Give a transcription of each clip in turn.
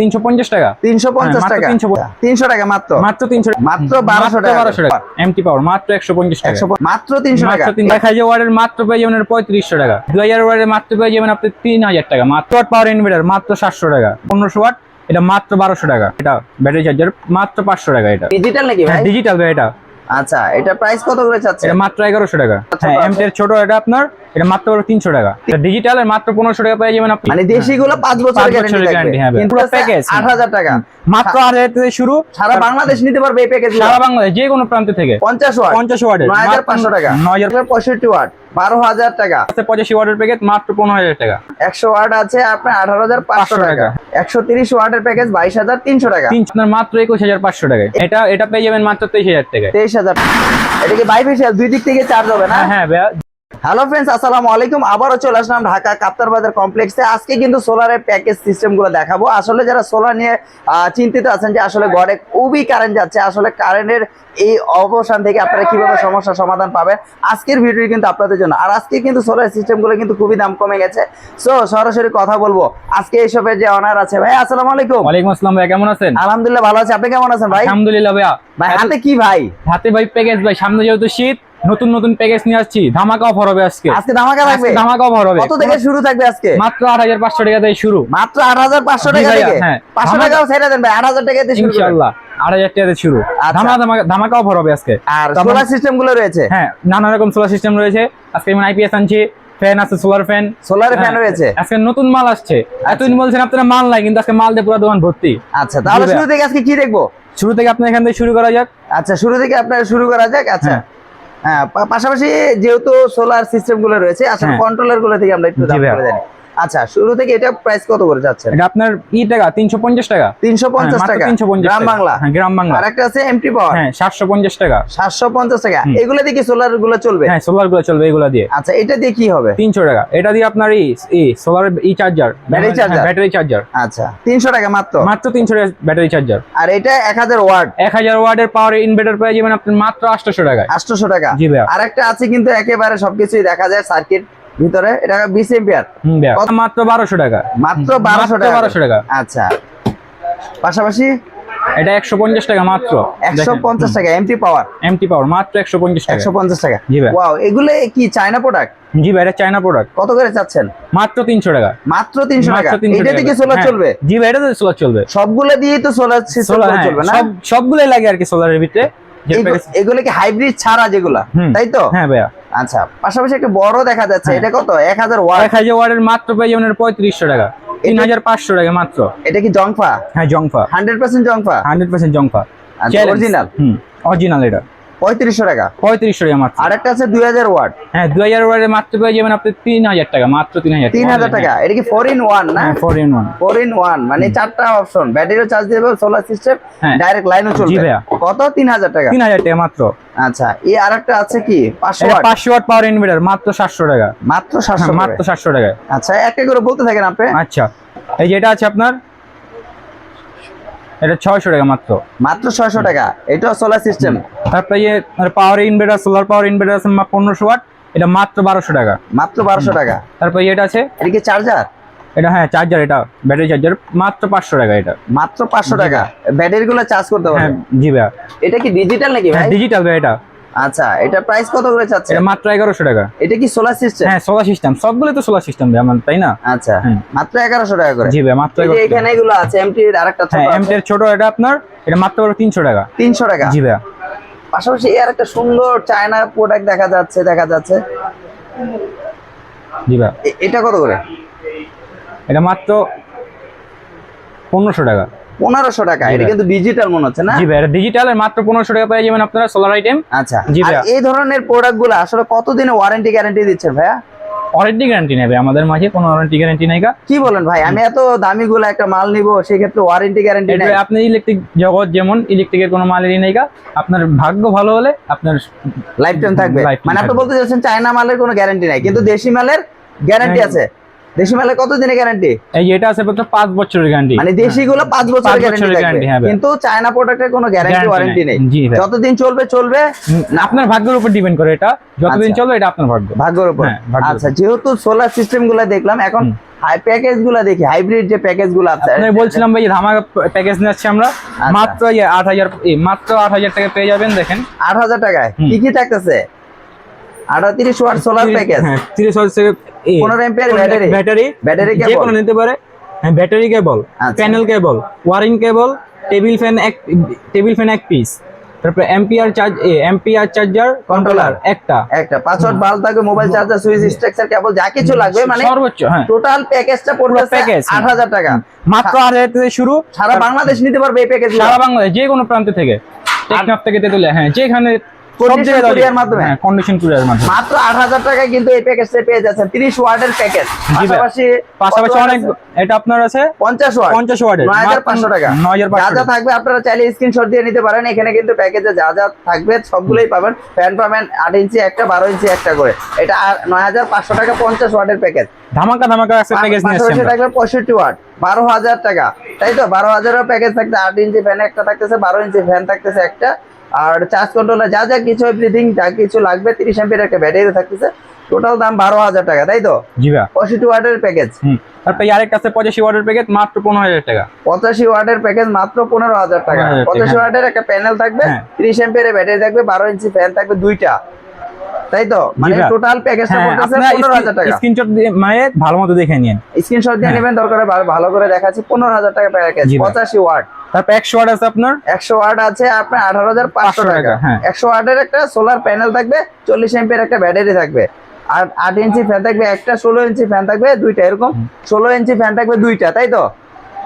তিনশো পঞ্চাশ টাকা। তিনশো পঞ্চাশ হ্যাঁ, টাকা। তিনশো টাকা মাত্র? মাত্র তিনশো মাত্র 1200 টাকা। বারোশো টাকা। এমটি পাওয়ার মাত্র একশো পঞ্চাশ টাকা। মাত্র তিনশো টাকা। এক হাজার ওয়ার্ডের মাত্র পেয়ে যাবেন পঁয়ত্রিশশো টাকা। দুই হাজার ওয়ার্ডের মাত্র পেয়ে যাবেন আপনি তিন হাজার টাকা। মাত্র পাওয়ার ইনভার্টার মাত্র সাতশো টাকা। পনেরোশো ওয়াট এটা মাত্র বারোশো টাকা। এটা ব্যাটারি চার্জার মাত্র পাঁচশো টাকা এটা। ডিজিটাল নাকি ভাই? ডিজিটাল এটা। আচ্ছা এটা প্রাইস কত করে চাচ্ছে এটা মাত্র এগারোশো টাকা। আচ্ছা, হ্যাঁ আচ্ছা। এমটি এর ছোট এটা আপনার এটা মাত্র তিনশো টাকা। ডিজিটাল এর মাত্র পনেরোশো টাকা পেয়ে যাবেন আপনি। মানে দেশি গুলো পাঁচ বছর বছরের গ্যারান্টি হ্যাঁ। কিন্তু পুরো। আট হাজার টাকা। মাত্র আট হাজার থেকে শুরু। সারা বাংলাদেশ নিতে পারবে এই প্যাকেজ সারা বাংলাদেশ যে কোনো প্রান্ত থেকে। পঞ্চাশ ওয়াট। পঞ্চাশ ওয়াট নয় হাজার পাঁচশো টাকা। নয় হাজার পঁয়ষট্টি ওয়াট। বারো হাজার টাকা। পঁচাশি ওয়ার্ডের প্যাকেজ মাত্র পনেরো হাজার টাকা। একশো ওয়াট আছে আপনার আঠারো হাজার পাঁচশো টাকা। একশো তিরিশ ওয়াটের প্যাকেজ বাইশ হাজার তিনশো টাকা। আপনার মাত্র একুশ হাজার পাঁচশো টাকা এটা এটা পেয়ে যাবেন মাত্র তেইশ হাজার টাকা তেইশ হাজার। এটা কি বাইফেশিয়াল দুই দিক থেকে চার্জ হবে না? হ্যাঁ হ্যাঁ হ্যালো ফ্রেন্ডস আসসালামু আলাইকুম। আবারও চলে আসলাম ঢাকা কাপ্তার বাজার কমপ্লেক্সে। আজকে কিন্তু সোলারের প্যাকেজ সিস্টেমগুলো দেখাবো। আসলে যারা সোলার নিয়ে চিন্তিত আছেন যে আসলে ঘরে খুবই কারেন্ট যাচ্ছে আসলে কারেন্টের এই অবসান থেকে আপনারা কীভাবে সমস্যার সমাধান পাবেন আজকের ভিডিও কিন্তু আপনাদের জন্য। আর আজকে কিন্তু সোলার সিস্টেমগুলো কিন্তু খুবই দাম কমে গেছে। সো সরাসরি কথা বলব। আজকে এইসবের যে অনার আছে ভাই আসসালামু আলাইকুম। ওয়ালাইকুম আসসালাম ভাই কেমন আছেন? আলহামদুলিল্লাহ ভালো আছে। আপনি কেমন আছেন ভাই? আলহামদুলিল্লাহ ভাই হাতে কি ভাই? হাতে ভাই প্যাকেজ ভাই সামনে যেহেতু শীত নতুন নতুন প্যাকেজ নিয়ে আসছি। ধামাকা অফার হবে আজকে। আজকে ধামাকা আজকে ধামাকা অফার হবে। কত থেকে শুরু থাকবে আজকে? মাত্র আট হাজার পাঁচশো টাকা থেকে শুরু। মাত্র আট হাজার পাঁচশো জি টাকা ভাইয়া, থেকে? হ্যাঁ। পাঁচশো আমাদের- টাকাও ছেড়ে দেন ভাই আট হাজার টাকাতে শুরু। ইনশাআল্লাহ আট হাজার টাকা থেকে শুরু। আচ্ছা। ধামাকা ধামাকা অফার হবে আজকে। আর সোলার সিস্টেমগুলো রয়েছে? হ্যাঁ নানা রকম সোলার সিস্টেম রয়েছে। আজকে যেমন আইপিএস আনছি ফ্যান আছে সোলার ফ্যান সোলার ফ্যান রয়েছে? আজকে নতুন মাল আসছে। এতদিন বলছেন আপনারা মাল নাই কিন্তু আজকে মাল দিয়ে পুরো দোকান ভর্তি। আচ্ছা তাহলে শুরু থেকে আজকে কি দেখব? শুরু থেকে আপনার এখান থেকে শুরু করা যাক। আচ্ছা শুরু থেকে আপনার শুরু করা যাক আচ্ছা। হ্যাঁ। হ্যাঁ পাশাপাশি যেহেতু সোলার সিস্টেমগুলো রয়েছে আসলে হ্যাঁ। কন্ট্রোলারগুলো থেকে আমরা একটু জি দাম করে জানি আচ্ছা শুরু থেকে এটা প্রাইস কত করে যাচ্ছেন? এটা আপনার ই টাকা তিনশো পঞ্চাশ টাকা। তিনশো পঞ্চাশ টাকা? তিনশো পঞ্চাশ গ্রাম বাংলা? হ্যাঁ গ্রাম বাংলা। আর একটা আছে এমটি পাওয়ার হ্যাঁ সাতশো পঞ্চাশ টাকা। সাতশো পঞ্চাশ টাকা। হুম। এগুলো দিয়ে কি সোলারগুলো চলবে? হ্যাঁ সোলারগুলো চলবে এগুলো দিয়ে। আচ্ছা এটা দিয়ে কি হবে? তিনশো টাকা। এটা দিয়ে আপনার ই ই সোলার ই charger Battery charger? Battery charger আচ্ছা তিনশো টাকা মাত্র? মাত্র তিনশো টাকা ব্যাটারি চার্জার আর এটা এক হাজার ওয়াট? এক হাজার ওয়ার্ডের পাওয়ার ইনভার্টার পেয়ে যাবেন আপনি মাত্র আটশোশো টাকায়। আটশোশো টাকা। জি ভাইয়া। আর একটা আছে কিন্তু একেবারে সবকিছুই দেখা যায় সার্কিট ভিতরে এটা বিশ এম্পিয়ার কত? মাত্র বারোশো টাকা। মাত্র বারোশো মাত্র টাকা। বারোশো টাকা। আচ্ছা। পাশাপাশি? এটা একশো পঞ্চাশ টাকা মাত্র। একশো পঞ্চাশ টাকা এমটি পাওয়ার এমটি পাওয়ার মাত্র একশো পঞ্চাশ টাকা। একশো পঞ্চাশ টাকা। জি ভাই। ওয়াও এগুলো কি চায়না প্রোডাক্ট জি ভাই এটা চায়না প্রোডাক্ট কত করে চাচ্ছেন? মাত্র তিনশো টাকা। মাত্র তিনশো টাকা। এটা 300 এটাতে কি টাকা। সোলার হ্যাঁ, চলবে? জি ভাই এটা সোলার চলবে। সবগুলো দিয়েই তো সোলার সিস্টেম হ্যাঁ, চলবে না? সব সবগুলোই লাগে আর কি সোলারের ভিতরে। এগুলো কি হাইব্রিড ছাড়া যেগুলা তাই তো? হ্যাঁ ভাইয়া। আচ্ছা পাশাপাশি একটা বড় দেখা যাচ্ছে। হ্যাঁ। এটা কত? এক হাজার ওয়াট। এক হাজার ওয়ার্ডের মাত্র পেয়ে যাবেন পঁয়ত্রিশশো টাকা। তিন হাজার পাঁচশো টাকা মাত্র। এটা কি জংফা? হ্যাঁ জংফা। হান্ড্রেড পার্সেন্ট জংফা? হান্ড্রেড পার্সেন্ট জংফা। আচ্ছা অরিজিনাল হুম অরিজিনাল এটা। পঁয়ত্রিশশো টাকা। পঁয়ত্রিশশো টাকা মাত্র। আর একটা আছে দুই হাজার ওয়াট। হ্যাঁ দুই হাজার ওয়ার্ডের মাত্র পেয়ে যাবেন আপনি তিন হাজার টাকা মাত্র তিন হাজার তিন হাজার টাকা। এটা কি ফোর ইন ওয়ান না? হ্যাঁ four in one four in one মানে চারটা অপশন ব্যাটারিও চার্জ সোলার সিস্টেম হ্যাঁ। ডাইরেক্ট লাইনও চলবে। ভাইয়া। কত? তিন হাজার টাকা। তিন হাজার টাকা মাত্র। আচ্ছা এই আর একটা আছে কি? পাঁচশো এটা ওয়াট পাঁচশো ওয়াট পাওয়ার ইনভার্টার মাত্র সাতশো টাকা। মাত্র সাতশো হ্যাঁ, মাত্র সাতশো টাকায়। আচ্ছা একটা করে বলতে থাকেন আপনি। আচ্ছা এই যে এটা আছে আপনার? এটা ছয়শো টাকা মাত্র। মাত্র ছয়শো টাকা। এটা সোলার সিস্টেম তারপরে এই power inverter solar power inverter আছে 1500 ওয়াট এটা মাত্র বারোশো টাকা। মাত্র বারোশো টাকা। তারপরে এটা আছে? এটা কি চার্জার এটা হ্যাঁ চার্জার এটা। ব্যাটারি চার্জার মাত্র পাঁচশো টাকা এটা। মাত্র পাঁচশো টাকা। ব্যাটারিগুলো চার্জ করতে হ্যাঁ জি ভাই এটা কি ডিজিটাল নাকি হ্যাঁ ভাই ডিজিটাল ভাই এটা। আচ্ছা এটা প্রাইস কত করে চাচ্ছে এটা মাত্র এগারোশো টাকা। এটা কি সোলার সিস্টেম হ্যাঁ সোলার সিস্টেম সবগুলো তো সোলার সিস্টেম ভাই আমার তাই না? আচ্ছা মাত্র এগারোশো টাকা করে। জি ভাই মাত্র এই 1100 এখানে এগুলো আছে এমটি আরেকটা হ্যাঁ এমটের ছোট এটা আপনার এটা মাত্র তিনশো টাকা। তিনশো টাকা? জি ভাইয়া পাশাপাশি এর একটা সুন্দর চায়না প্রোডাক্ট দেখা যাচ্ছে দেখা যাচ্ছে। জি ভাইয়া এ- এটা কত করে? এটা মাত্র পনেরোশো টাকা। পনেরোশো টাকা এটা কিন্তু ডিজিটাল মনে হচ্ছে না? জি ভাই ডিজিটাল এর মাত্র পনেরোশো টাকা পেয়ে যাবেন আপনারা সোলার আইটেম আচ্ছা জি ভাইয়া। এই ধরনের প্রোডাক্টগুলো আসলে কতদিনে ওয়ারেন্টি গ্যারান্টি দিচ্ছেন ভাইয়া? ওয়ারেন্টি গ্যারান্টি নেবে আমাদের মাঝে কোনো ওয়ারেন্টি গ্যারান্টি নেই কি বলেন ভাই আমি এত দামি গুলো একটা মাল নিব সেক্ষেত্রে ওয়ারেন্টি গ্যারান্টি নেই। আপনি ইলেকট্রিক জগৎ যেমন ইলেকট্রিকের কোনো মালেরই নেই। আপনার ভাগ্য ভালো হলে আপনার লাইফ টাইম থাকবে মানে আপনি বলতে চাচ্ছেন চায়না মালের কোনো গ্যারান্টি নাই কিন্তু দেশি মালের গ্যারান্টি। আছে। দেশি মালের কত দিনের গ্যারান্টি এই এটা আছে মাত্র পাঁচ বছরের গ্যারান্টি মানে দেশি গুলো পাঁচ বছরের গ্যারান্টি থাকবে। হ্যাঁ। কিন্তু চায়না প্রোডাক্টের কোনো গ্যারান্টি ওয়ারেন্টি নেই। যতদিন চলবে চলবে। আপনার ভাগ্যের উপর ডিপেন্ড করে এটা। যতদিন আচ্ছা। চলবে এটা আপনার ভাগ্য। ভাগ্যের উপর। হ্যাঁ, আচ্ছা যেহেতু সোলার সিস্টেমগুলো দেখলাম এখন হাই প্যাকেজগুলা দেখি হাইব্রিড যে প্যাকেজগুলো আছে। আপনাকে বলছিলাম ভাই ধামাকা প্যাকেজ নিচ্ছি আমরা। আচ্ছা। মাত্র ইয়ে আট হাজার এই মাত্র আট হাজার টাকা পেয়ে যাবেন দেখেন। আট হাজার টাকায়। হুম। কি কি থাকতেছে? আঠাত্রিশ ওয়াট সোলার প্যাকেজ হ্যাঁ তিরিশ হাজার পনেরো ampere battery? ব্যাটারি Battery যে কোনো নিতে পারে। হ্যাঁ battery cable. Panel cable wiring cable table fan এক টেবিল ফ্যান এক পিস তারপরে ampere charge ampere charger controller একটা। একটা। পাঁচ ওয়াট বাল্ব থাকবে mobile charger switch structure cable যা কিছু লাগবে মানে সর্বোচ্চ হ্যাঁ। টোটাল প্যাকেজটা package, আট হাজার টাকা। মাত্র আট হাজার থেকে শুরু। সারা বাংলাদেশ নিতে পারবে এই প্যাকেজ সারা বাংলাদেশ যে কোনো প্রান্ত থেকে। টেকনাফ থেকে তেতুলিয়া হ্যাঁ যেখানে সব জায়গায় courier মাধ্যমে? হ্যাঁ কন্ডিশন কুরিয়ার মাধ্যমে। মাত্র আট হাজার টাকায় কিন্তু এই প্যাকেজটা পেয়ে যাচ্ছেন। তিরিশ ওয়াটের প্যাকেজ পাশাপাশি পাশাপাশি অনেক এটা আপনার আছে? ওয়াট ওয়াটের হাজার টাকা। নয় হাজার যা যা থাকবে আপনারা চাইলে স্ক্রিনশট দিয়ে নিতে পারেন। এখানে কিন্তু প্যাকেজে যা যা থাকবে সবগুলোই পাবেন। ফ্যান পাবেন আট ইঞ্চি একটা বারো ইঞ্চি একটা করে। এটা নয় হাজার পাঁচশো টাকা পঞ্চাশ ওয়াটের প্যাকেজ ধামাকা ধামাকা নিয়ে ওয়াট বারো হাজার টাকা। তাই তো? বারো হাজারের প্যাকেজ থাকতে আট ইঞ্চি ফ্যান একটা থাকতেছে বারো ইঞ্চি ফ্যান থাকতেছে একটা। আর চার্জ কন্ট্রোলার যা যা কিছু এভরিথিং যা কিছু লাগবে তিরিশ এমপির একটা ব্যাটারি থাকতেছে। টোটাল দাম বারো হাজার টাকা তাই তো? জি পঁয়ষট্টি ওয়াটের প্যাকেজ তারপরে আরেকটা আছে পঁচাশি ওয়াটের প্যাকেজ মাত্র পনেরো হাজার টাকা। পঁচাশি ওয়াটের প্যাকেজ মাত্র পনেরো হাজার টাকা। পঁচাশি হ্যাঁ। ওয়াটের একটা প্যানেল থাকবে হ্যাঁ। ত্রিশ এমপির ব্যাটারি থাকবে বারো ইঞ্চি ফ্যান থাকবে দুইটা। তাই তো? মানে টোটাল প্যাকেজটা হ্যাঁ পড়তেছে টাকা। স্ক্রিনশট দিয়ে মানে ভালো দেখে নিন স্ক্রিনশট দিয়ে হ্যাঁ। নেবেন দরকার ভালো করে দেখাচ্ছি পনেরো হাজার টাকা প্যাকেজ ওয়াট। তারপর একশো ওয়াট আছে আপনার? একশো ওয়াট আছে আপনার আঠারো হাজার পাঁচশো টাকা। টাকা, হ্যাঁ। একশো ওয়াটের একটা সোলার প্যানেল থাকবে চল্লিশ এমপির একটা ব্যাটারি থাকবে। আর আট ইঞ্চি ফ্যান থাকবে একটা ষোলো ইঞ্চি ফ্যান থাকবে দুইটা এরকম ষোলো ইঞ্চি ফ্যান থাকবে দুইটা তাই তো?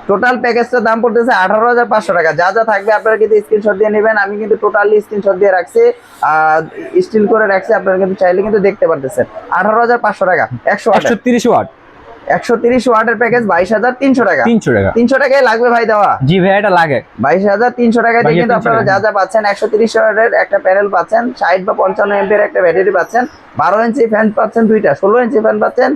টোটাল প্যাকেজটার দাম পড়তেছে আঠারো হাজার পাঁচশো টাকা। যা যা থাকবে আপনারা কিন্তু স্ক্রিনশট দিয়ে নেবেন আমি কিন্তু টোটালি স্ক্রিনশট দিয়ে রাখছি। স্টিল করে রাখছি আপনারা কিন্তু চাইলে কিন্তু দেখতে পারতেছেন। আঠারো হাজার পাঁচশো টাকা একশো একশো তিরিশ ওয়াট। একশো তিরিশ ওয়াটের প্যাকেজ বাইশ হাজার তিনশো টাকা। তিনশো টাকা। তিনশো টাকায় লাগবে ভাই দেওয়া। জি ভাই এটা লাগে। বাইশ হাজার তিনশো টাকায় কিন্তু আপনারা যা যা পাচ্ছেন একশো তিরিশ ওয়াটের একটা প্যানেল পাচ্ছেন ষাট বা পঞ্চান্ন এমপির একটা ব্যাটারি পাচ্ছেন বারো ইঞ্চি ফ্যান পাচ্ছেন দুইটা ষোলো ইঞ্চি ফ্যান পাচ্ছেন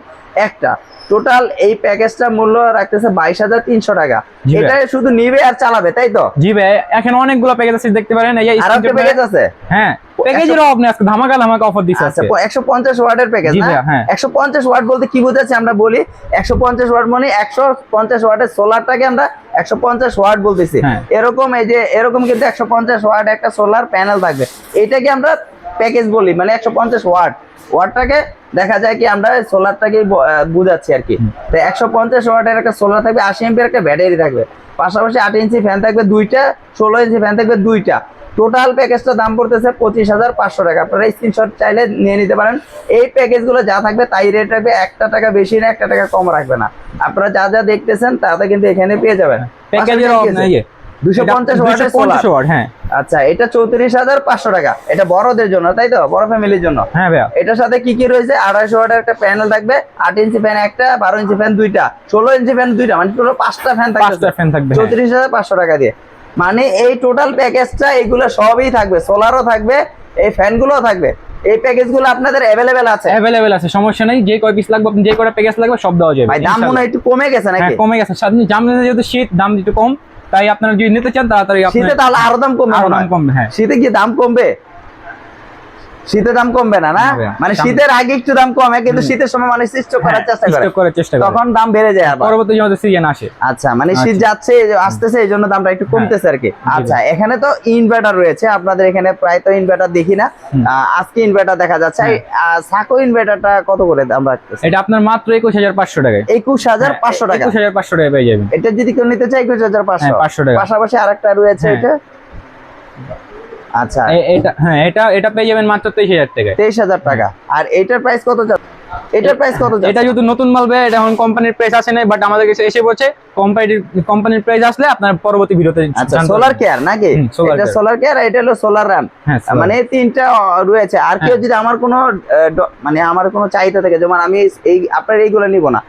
একটা। টোটাল এই প্যাকেজটা মূল্য রাখতেছে বাইশ হাজার তিনশো টাকা। এটা শুধু নিবে আর চালাবে তাই তো? জি ভাই এখানে অনেকগুলো প্যাকেজ আছে দেখতে পারেন এই আর প্যাকেজ আছে? হ্যাঁ। প্যাকেজের অফ নেই আজকে ধামাকা ধামাকা অফার দিচ্ছে আচ্ছা আজকে। একশো পঞ্চাশ ওয়াটের প্যাকেজ না? ভাইয়া, হ্যাঁ। একশো পঞ্চাশ ওয়াট বলতে কি বোঝাচ্ছে আমরা বলি? একশো পঞ্চাশ ওয়াট মানে একশো পঞ্চাশ ওয়াটের সোলারটাকে আমরা একশো পঞ্চাশ ওয়াট বলতেছি। হ্যাঁ। এরকম এই যে এরকম কিন্তু একশো পঞ্চাশ ওয়াট একটা সোলার প্যানেল থাকবে। এটাকে আমরা প্যাকেজ বলি মানে একশো পঞ্চাশ ওয়াট ওয়াটটাকে দেখা যায় কি আমরা সোলারটাকে বুঝাচ্ছি আর কি। তো একশো পঞ্চাশ ওয়াটের একটা সোলার থাকবে আশি এমপির একটা ব্যাটারি থাকবে। পাশাপাশি আট ইঞ্চি ফ্যান থাকবে দুইটা ষোলো ইঞ্চি ফ্যান থাকবে দুইটা। টোটাল প্যাকেজটা দাম পড়তেছে পঁচিশ হাজার পাঁচশো টাকা। আপনারা স্ক্রিনশট চাইলে নিয়ে নিতে পারেন। এই প্যাকেজগুলো যা থাকবে তাই রেট রাখবে একটা টাকা বেশি না একটা টাকা কম রাখবে না। আপনারা যা যা দেখতেছেন তাতে কিন্তু এখানে পেয়ে যাবেন। হ্যাঁ। আচ্ছা এটা চৌত্রিশ হাজার পাঁচশো টাকা। এটা বড়দের জন্য তাই তো? বড় ফ্যামিলির জন্য। হ্যাঁ ভাইয়া। এটার সাথে কি কি রয়েছে? আড়াইশো ওয়াটের একটা প্যানেল থাকবে আট ইঞ্চি ফ্যান একটা বারো ইঞ্চি ফ্যান দুইটা ষোলো ইঞ্চি ফ্যান দুইটা মানে টোটাল পাঁচটা ফ্যান থাকবে। পাঁচটা ফ্যান থাকবে হ্যাঁ। চৌত্রিশ হাজার পাঁচশো টাকা দিয়ে। মানে এই টোটাল প্যাকেজটা এগুলো সবই থাকবে সোলারও থাকবে এই ফ্যানগুলোও থাকবে। এই প্যাকেজগুলো আপনাদের অ্যাভেলেবেল আছে? অ্যাভেলেবেল আছে সমস্যা নেই যে কয় পিস লাগবে আপনি যে কয়টা প্যাকেজ লাগবে সব দেওয়া যাবে ভাই দাম মনে হয় একটু কমে গেছে হ্যাঁ নাকি? কমে গেছে। সামনে জামনে যেহেতু শীত দাম একটু কম তাই আপনারা যদি নিতে চান তাড়াতাড়ি আপনি শীতে তাহলে আরও দাম কমবে আরও দাম কমবে হ্যাঁ। শীতে কি দাম কমবে? শীতে দাম কমবে না না? মানে শীতের আগে একটু দাম কমে কিন্তু শীতের সময় মানুষ স্টক করার চেষ্টা করে। করার চেষ্টা করে। তখন দাম বেড়ে যায় আবার। পরবর্তী আমাদের সিজন আসে। আচ্ছা মানে শীত আচ্ছা। যাচ্ছে আসতেছে এই জন্য দামটা একটু কমতেছে আর কি। আচ্ছা এখানে তো ইনভার্টার রয়েছে আপনাদের এখানে প্রায় তো ইনভার্টার দেখি না। আজকে ইনভার্টার দেখা যাচ্ছে। হ্যাঁ। সাকো ইনভার্টারটা কত করে আমরা এটা আপনার মাত্র একুশ হাজার পাঁচশো টাকায়। একুশ হাজার পাঁচশো টাকা। একুশ হাজার পাঁচশো টাকা পেয়ে যাবেন। এটা যদি কেউ নিতে চায় একুশ হাজার পাঁচশো। হ্যাঁ, 500 টাকা। পাশাপাশি আরেকটা রয়েছে হ্যাঁ। এটা। আচ্ছা। এটা হ্যাঁ এটা এটা পেয়ে যাবেন মাত্র তেইশ হাজার টাকায়। তেইশ হাজার টাকা। আর এটার প্রাইস কত যাচ্ছে? এটার প্রাইস কত যাচ্ছে? এটা যেহেতু নতুন মাল ভাই, এটা এখন কোম্পানির প্রাইস আসে নাই বাট আমাদের কাছে এসে বলছে কোম্পানির কোম্পানির প্রাইস আসলে আপনার পরবর্তী ভিডিওতে আচ্ছা সোলার কেয়ার নাকি? এটা সোলার কেয়ার এটা হলো সোলার হ্যাঁ মানে এই তিনটা রয়েছে। আর কেউ হ্যাঁ। যদি আমার কোনো মানে আমার কোনো চাহিদা থাকে যেমন আমি এই আপনার এইগুলো নিব না।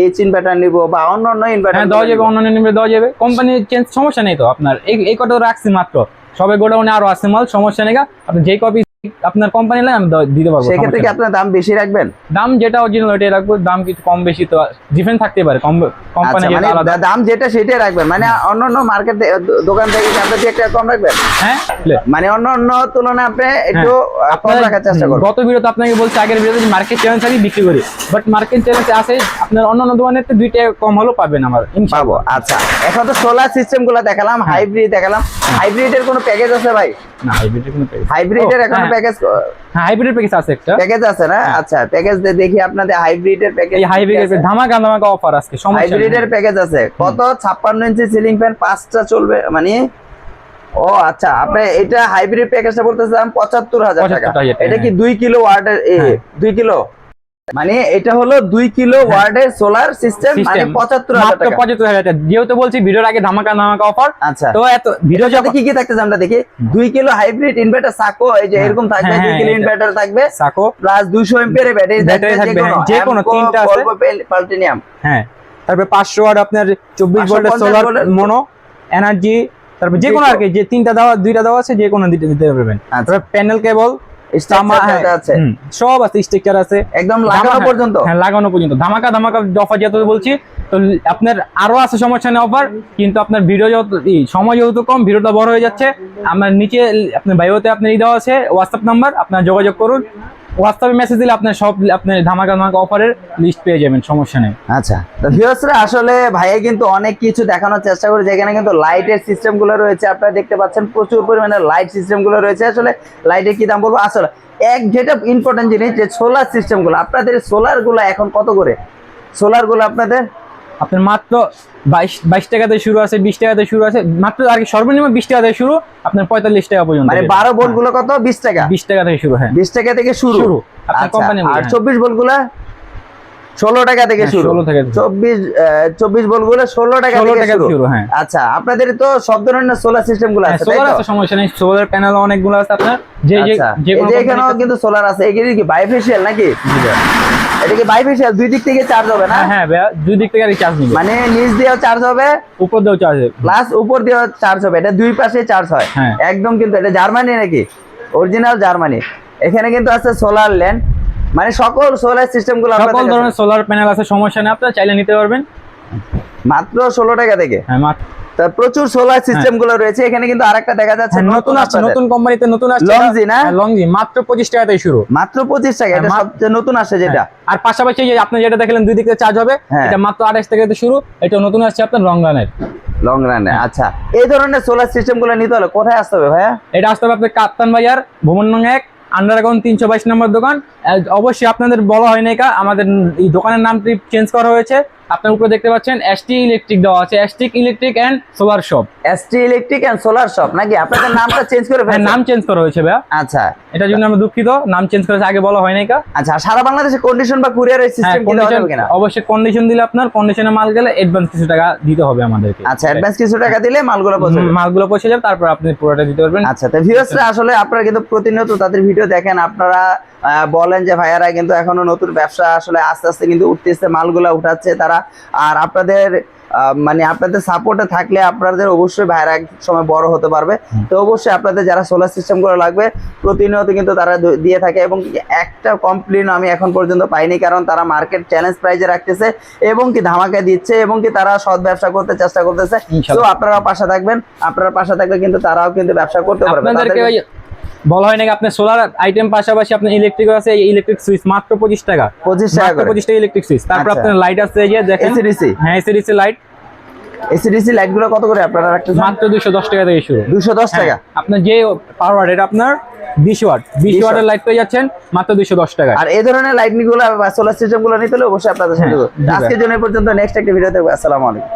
এই ইনভার্টার নিব বা অন্য অন্য ইনভার্টার দেওয়া যাবে অন্যান্য নিবে দেওয়া যাবে। কোম্পানি চেঞ্জ সমস্যা নেই তো আপনার। এই এই কটা রাখছি মাত্র। সবে গোডাউনে আরও আছে মাল সমস্যা নেই। আপনি যে কপি আপনার কোম্পানি লাগে আমি দিতে পারব সেক্ষেত্রে কি আপনার দাম বেশি রাখবেন? দাম যেটা অরিজিনাল ওইটাই রাখব দাম কিছু কম বেশি তো ডিফারেন্ট থাকতে পারে কম কোম্পানি আচ্ছা মানে দাম যেটা সেটাই রাখবেন। মানে অন্য মার্কেট দোকান থেকে কি আপনার কি একটা কম রাখবেন? হ্যাঁ? মানে অন্য অন্য তুলনায় আপনি একটু কম রাখার চেষ্টা করবেন। গত ভিডিওতে আপনাকে বলছি আগের ভিডিওতে মার্কেট চ্যালেঞ্জ আমি বিক্রি করি। বাট মার্কেট চ্যালেঞ্জ আছে আপনার অন্য অন্য দোকানের থেকে দুই টাকা কম হলেও পাবেন আমার পাবো আচ্ছা। এখন তো সোলার সিস্টেমগুলো দেখালাম হাইব্রিড দেখালাম। হাইব্রিডের কোনো প্যাকেজ আছে ভাই? না হাইব্রিডের কোনো প্যাকেজ হাইব্রিডের এখন প্যাকেজ হ্যাঁ হাইব্রিডের প্যাকেজ আছে একটা। প্যাকেজ আছে না? আচ্ছা প্যাকেজ দেখি আপনাদের হাইব্রিডের প্যাকেজ এই হাইব্রিডের ধামাকা ধামাকা অফার আজকে হাইব্রিডের প্যাকেজ আছে। কত? ছাপ্পান্ন ইঞ্চি সিলিং ফ্যান পাঁচটা চলবে মানে? ও আচ্ছা আপনি এটা হাইব্রিড প্যাকেজটা বলতেছিলাম পঁচাত্তর হাজার টাকা। 75,000 টাকা, এটা কি হ্যাঁ। দুই কিলো ওয়ার্ডের হ্যাঁ। দুই কিলো? মানে এটা হলো দুই কিলো ওয়ার্ডের সোলার সিস্টেম মানে পঁচাত্তর হাজার পঁচাত্তর হাজার টাকা। যেহেতু বলছি ভিডিওর আগে ধামাকা ধামাকা অফার আচ্ছা। তো এত ভিডিও সাথে কি কি থাকতেছে আমরা দেখি। দুই কিলো হাইব্রিড ইনভার্টার সাকো এই যে হ্যাঁ, এরকম থাকবে হ্যাঁ, দুই হ্যাঁ, কিলো ইনভার্টার থাকবে। সাকো। প্লাস দুইশো এমপিয়ার ব্যাটারি থাকবে, হ্যাঁ, যে কোনো তিনটা আছে। প্লাটিনিয়াম হ্যাঁ। তারপরে পাঁচশো ওয়াট আপনার চব্বিশ 550 ভোল্টের সোলার মনো এনার্জি তারপর যে কোনো আর কি যে তিনটা দেওয়া দুইটা দেওয়া আছে যে কোনো দিতে দিতে পারবেন। তারপর প্যানেল কেবল আছে। সব আছে স্টিকার আছে। একদম লাগানো পর্যন্ত। হ্যাঁ লাগানো পর্যন্ত। ধামাকা ধামাকা অফার যেহেতু বলছি তো আপনার আরও আছে সমস্যা নেই অফার কিন্তু আপনার ভিডিও যত সময় যেহেতু কম ভিডিওটা বড় হয়ে যাচ্ছে আমার নিচে আপনার বায়োতে আপনার ই দেওয়া আছে হোয়াটসঅ্যাপ নাম্বার আপনার যোগাযোগ করুন। হোয়াটসঅ্যাপে মেসেজ দিলে আপনার সব আপনার ধামাকা ধামাকা অফারের লিস্ট পেয়ে যাবেন, সমস্যা নেই। আচ্ছা তো ভিউয়ার্সরা আসলে ভাইয়া কিন্তু অনেক কিছু দেখানোর চেষ্টা করে যেখানে কিন্তু লাইটের সিস্টেমগুলো রয়েছে, আপনারা দেখতে পাচ্ছেন প্রচুর পরিমাণে লাইট সিস্টেমগুলো রয়েছে। আসলে লাইটের কি দাম বলব? আসলে এক যেটা ইম্পর্টেন্ট জিনিস যে সোলার সিস্টেমগুলো আপনাদের সোলারগুলো এখন কত করে? সোলারগুলো আপনাদের? আপনার মাত্র বাইশ বাইশ টাকাতে শুরু আছে বিশ টাকাতে শুরু আছে মাত্র আর কি সর্বনিম্ন বিশ টাকা থেকে শুরু আপনার পঁয়তাল্লিশ টাকা পর্যন্ত মানে বারো ভোল্টগুলো কত? বিশ টাকা? বিশ টাকা থেকে শুরু হ্যাঁ। বিশ টাকা থেকে শুরু? শুরু। আপনার আচ্ছা, company গুলো, আর হ্যাঁ। চব্বিশ ভোল্টগুলা ষোলো টাকা থেকে হ্যাঁ, শুরু। 16 থেকে চব্বিশ চব্বিশ ভোল্টগুলো ষোলো টাকা ষোলো থেকে টাকা শুরু। হ্যাঁ। আচ্ছা আপনাদের তো সব ধরনের সোলার সিস্টেমগুলো আছে সোলার আছে সমস্যা নেই। সোলার প্যানেল অনেকগুলো আছে আপনার। যে যে আচ্ছা, যে এখানেও কিন্তু সোলার আছে। এগুলি কি বাইফেশিয়াল নাকি? এটা কি বাইফেশিয়াল দুই দিক থেকে চার্জ হবে না? হ্যাঁ হ্যাঁ দুই দিক থেকে রিচার্জ নিবে। মানে নিচ দিয়েও চার্জ হবে উপর দিয়েও চার্জ প্লাস উপর দিয়েও চার্জ হবে এটা দুই পাশে চার্জ হয়। হ্যাঁ। একদম কিন্তু এটা জার্মানি নাকি? অরিজিনাল জার্মানি এখানে কিন্তু আছে সোলার ল্যান্ড মানে সকল সোলার সিস্টেমগুলো সকল ধরনের সোলার প্যানেল আছে সমস্যা নেই আপনারা চাইলে নিতে পারবেন। মাত্র ষোলো টাকা থেকে। হ্যাঁ মাত্র প্রচুর সোলার সিস্টেমগুলো রয়েছে। এখানে কিন্তু আরেকটা দেখা যাচ্ছে হ্যাঁ, নতুন আসছে নতুন কোম্পানিতে নতুন আসছে লংজি না? হ্যাঁ, লংজি মাত্র পঁচিশ টাকা থেকে শুরু। মাত্র পঁচিশ টাকা এটা হ্যাঁ, সবচেয়ে নতুন আসছে যেটা। হ্যাঁ। আর পাশাপাশি যে আপনি যেটা দেখলেন দুই দিকে চার্জ হবে হ্যাঁ। এটা মাত্র আঠাশ টাকা থেকে শুরু। এটা নতুন আসছে আপনার লং রানের লং রানে হ্যাঁ। আচ্ছা। এই ধরনের সোলার সিস্টেমগুলো নিতে হলে কোথায় আসতে হবে ভাইয়া? এটা আসতে হবে আপনার কাপ্তান বাজার ভুবন নং এক আন্ডারগ্রাউন্ড তিনশো বাইশ নম্বর দোকান। অবশ্যই আপনাদের বলা হয় নাই কা আমাদের এই দোকানের নামটি চেঞ্জ করা হয়েছে। আপনার উপরে দেখতে পাচ্ছেন এসটি ইলেকট্রিক দেওয়া আছে ST electric and solar shop ST electric and solar shop নাকি? আপনাদের নামটা চেঞ্জ করে হ্যাঁ ফেলছেন। নাম চেঞ্জ করা হয়েছে ভাই আচ্ছা। এটার জন্য আমরা দুঃখিত নাম চেঞ্জ করেছে আগে বলা হয় নাই কা। আচ্ছা সারা বাংলাদেশে কন্ডিশন বা কুরিয়ারের সিস্টেম কি দেওয়া condition- কিনা? অবশ্যই কন্ডিশন দিলে আপনার কন্ডিশনে মাল গেলে অ্যাডভান্স কিছু টাকা দিতে হবে আমাদেরকে। আচ্ছা অ্যাডভান্স কিছু টাকা দিলে মালগুলো পৌঁছে মালগুলো পৌঁছে যাবে তারপর আপনি পুরোটা দিতে পারবেন। আচ্ছা তো ভিউয়ার্সরা আসলে আপনারা কিন্তু প্রতিনিয়ত তাদের ভিডিও দেখেন আপনারা বলেন যে ভাইয়ারা কিন্তু এখনও নতুন ব্যবসা আসলে আস্তে আস্তে কিন্তু উঠতেছে মালগুলা উঠাচ্ছে তারা আর আপনাদের মানে আপনাদের সাপোর্টে থাকলে আপনাদের অবশ্যই ভাইয়ারা এক সময় বড় হতে পারবে। তো অবশ্যই আপনাদের যারা সোলার সিস্টেমগুলো লাগবে প্রতিনিয়ত কিন্তু তারা দিয়ে থাকে এবং একটা কমপ্লেন আমি এখন পর্যন্ত পাইনি কারণ তারা মার্কেট চ্যালেঞ্জ প্রাইজে রাখতেছে এবং কি ধামাকা দিচ্ছে এবং কি তারা সৎ ব্যবসা করতে চেষ্টা করতেছে। তো। আপনারা পাশে থাকবেন আপনারা পাশে থাকলে কিন্তু তারাও কিন্তু ব্যবসা করতে পারবে। বলা হয় নাকি আপনার সোলার আইটেম পাশাপাশি আপনার ইলেকট্রিক আছে ইলেকট্রিক সুইচ মাত্র পঁচিশ টাকা। পঁচিশ টাকা পঁচিশ টাকা ইলেকট্রিক সুইচ তারপর আচ্ছা। আপনার লাইট আছে যে দেখেন। হ্যাঁ এসিডিসি লাইট এসিডিসি লাইটগুলো কত করে আপনারা রাখতেছেন? মাত্র দুশো দশ টাকা থেকে শুরু। দুশো দশ টাকা? হ্যাঁ, আপনার যে পাওয়ার এটা আপনার বিশ ওয়াট বিশ 20 ওয়াটের লাইট পেয়ে যাচ্ছেন মাত্র দুশো দশ টাকা আর এই ধরনের লাইটগুলো বা সোলার সিস্টেমগুলো নিতে হলে অবশ্যই আপনাদের সাথে হ্যাঁ। আজকের জন্য পর্যন্ত নেক্সট একটা ভিডিও দেখব আসসালামু আলাইকুম।